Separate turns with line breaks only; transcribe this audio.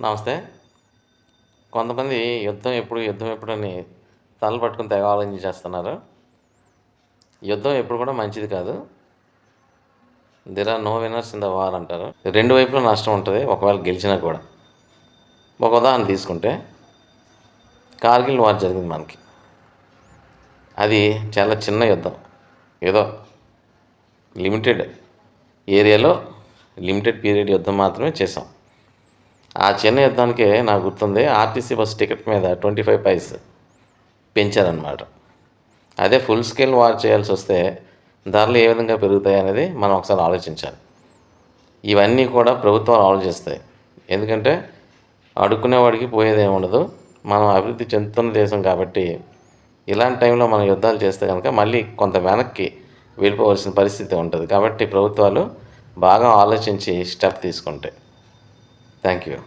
నమస్తే. కొంతమంది యుద్ధం ఎప్పుడు యుద్ధం ఎప్పుడని తలలు పట్టుకుని తెగ ఆలోచన చేస్తున్నారు యుద్ధం ఎప్పుడు కూడా మంచిది కాదు. There are no winners in the war అంటారు. రెండు వైపులా నష్టం ఉంటుంది ఒకవేళ గెలిచినా కూడా. ఒక ఉదాహరణ తీసుకుంటే కార్గిల్ వార్ జరిగింది మనకి. అది చాలా చిన్న యుద్ధం. ఏదో లిమిటెడ్ ఏరియాలో లిమిటెడ్ పీరియడ్ యుద్ధం మాత్రమే చేసాం. ఆ చిన్న యుద్ధానికే నాకు గుర్తుంది. ఆర్టీసీ బస్ టికెట్ మీద ట్వంటీ ఫైవ్ పైస్ పెంచారనమాట అదే ఫుల్ స్కేల్ వార్ చేయాల్సి వస్తే ధరలు ఏ విధంగా పెరుగుతాయి అనేది మనం ఒకసారి ఆలోచించాలి. ఇవన్నీ కూడా ప్రభుత్వాలు ఆలోచిస్తాయి. ఎందుకంటే అడుక్కునేవాడికి పోయేది ఉండదు. మనం అభివృద్ధి చెందుతున్న దేశం కాబట్టి ఇలాంటి టైంలో మనం యుద్ధాలు చేస్తే కనుక మళ్ళీ కొంత వెనక్కి వెళ్ళిపోవలసిన పరిస్థితి ఉంటుంది. కాబట్టి ప్రభుత్వాలు బాగా ఆలోచించి స్టెప్ తీసుకుంటాయి. Thank you.